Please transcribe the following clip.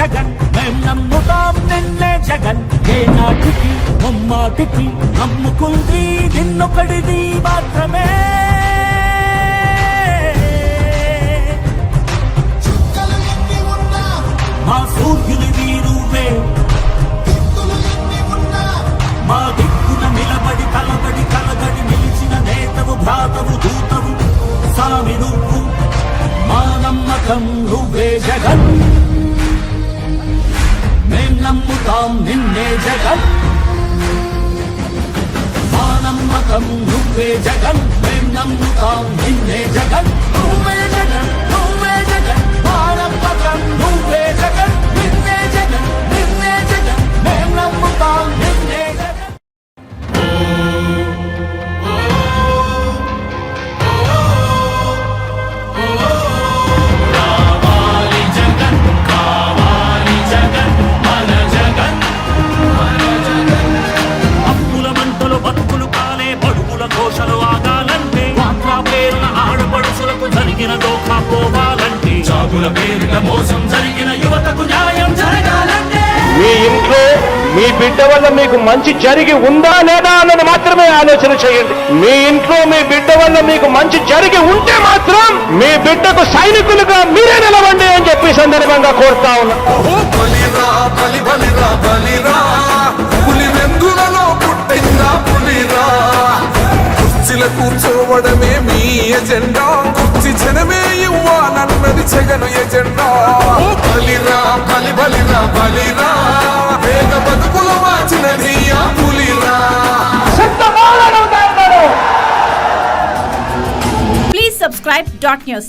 జగన్. మేం నమ్ముతాం నిన్నే జగన్. ఏ నాటికి ముమ్మాటికి నమ్ముకుంది నిన్నొకడిది మాత్రమే. మా సూర్యునివి నువ్వే మా దిక్కున నిలబడి కలగడి నిలిచిన నేతవు భ్రాతవు దూతవు సామి నువ్వు మా నమ్మకం. నమ్మకం నువ్వే జగన్ మేం నమ్ముతాం నిన్నే జగన్. ఆడపడుచులకు జరిగిన దోఖా పోవాలంటే జాగుల పేరిట మోసం జరిగిన యువతకు న్యాయం జరగాలంటే. మీ ఇంట్లో మీ బిడ్డ వల్ల మీకు మంచి జరిగి ఉందా లేదా అన్నది మాత్రమే ఆలోచన చేయండి. మీ ఇంట్లో మీ బిడ్డ వల్ల మీకు మంచి జరిగి ఉంటే మాత్రం మీ బిడ్డకు సైనికులుగా మీరే నిలవండి అని చెప్పి సందర్భంగా కోరుతా ఉన్నా. పుట్టిందా పులిరా? కుర్చీల కూర్చోవడమే మీ ఎజెండా. కుర్చీ జనమే ఇవ్వాలన్నది జగను ఎజెండా బలిరా బలి బలిరా బలిరా వేగ బతుకుల మార్చినది ఆ పులిరా. Please subscribe dot news.